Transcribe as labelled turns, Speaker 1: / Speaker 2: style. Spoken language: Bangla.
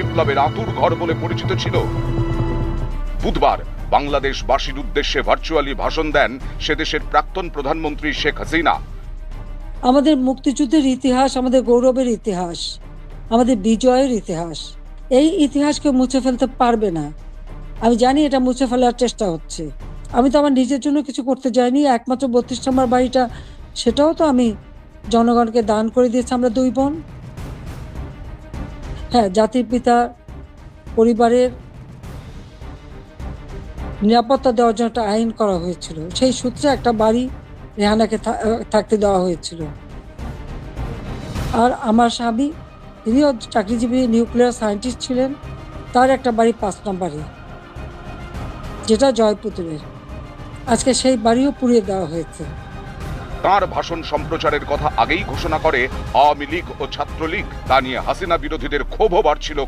Speaker 1: বিপ্লবের আতুর ঘর বলে পরিচিত ছিল। বুধবার বাংলাদেশবাসীর উদ্দেশ্যে ভার্চুয়ালি ভাষণ দেন সে দেশের প্রাক্তন প্রধানমন্ত্রী শেখ হাসিনা।
Speaker 2: আমাদের মুক্তিযুদ্ধের ইতিহাস আমাদের গৌরবের ইতিহাস, আমাদের বিজয়ের ইতিহাস। এই ইতিহাসকে মুছে ফেলতে পারবে না। আমি জানি এটা মুছে ফেলার চেষ্টা হচ্ছে। আমি তো আমার নিজের জন্য কিছু করতে যাইনি, একমাত্র বত্রিশ নম্বর বাড়িটা, সেটাও তো আমি জনগণকে দান করে দিয়েছি, আমরা দুই বোন। হ্যাঁ জাতির পিতা, পরিবারের নিরাপত্তা দেওয়ার জন্য একটা আইন করা হয়েছিল। সেই সূত্রে একটা বাড়ি রেহানাকে থাকতে দেওয়া হয়েছিল। আর আমার স্বামী, তিনিও চাকরিজীবী, নিউক্লিয়ার সায়েন্টিস্ট ছিলেন। তার একটা বাড়ি পাঁচ নম্বরে, যেটা জয়পুতুরের। আজকে সেই বাড়িও পুড়িয়ে দেওয়া হয়েছে।
Speaker 1: তার ভাষণ সম্প্রচারের কথা আগেই ঘোষণা করে আওয়ামী লীগ ও ছাত্রলীগ। তা নিয়ে হাসিনা বিরোধীদের ক্ষোভও বাড়ছিল।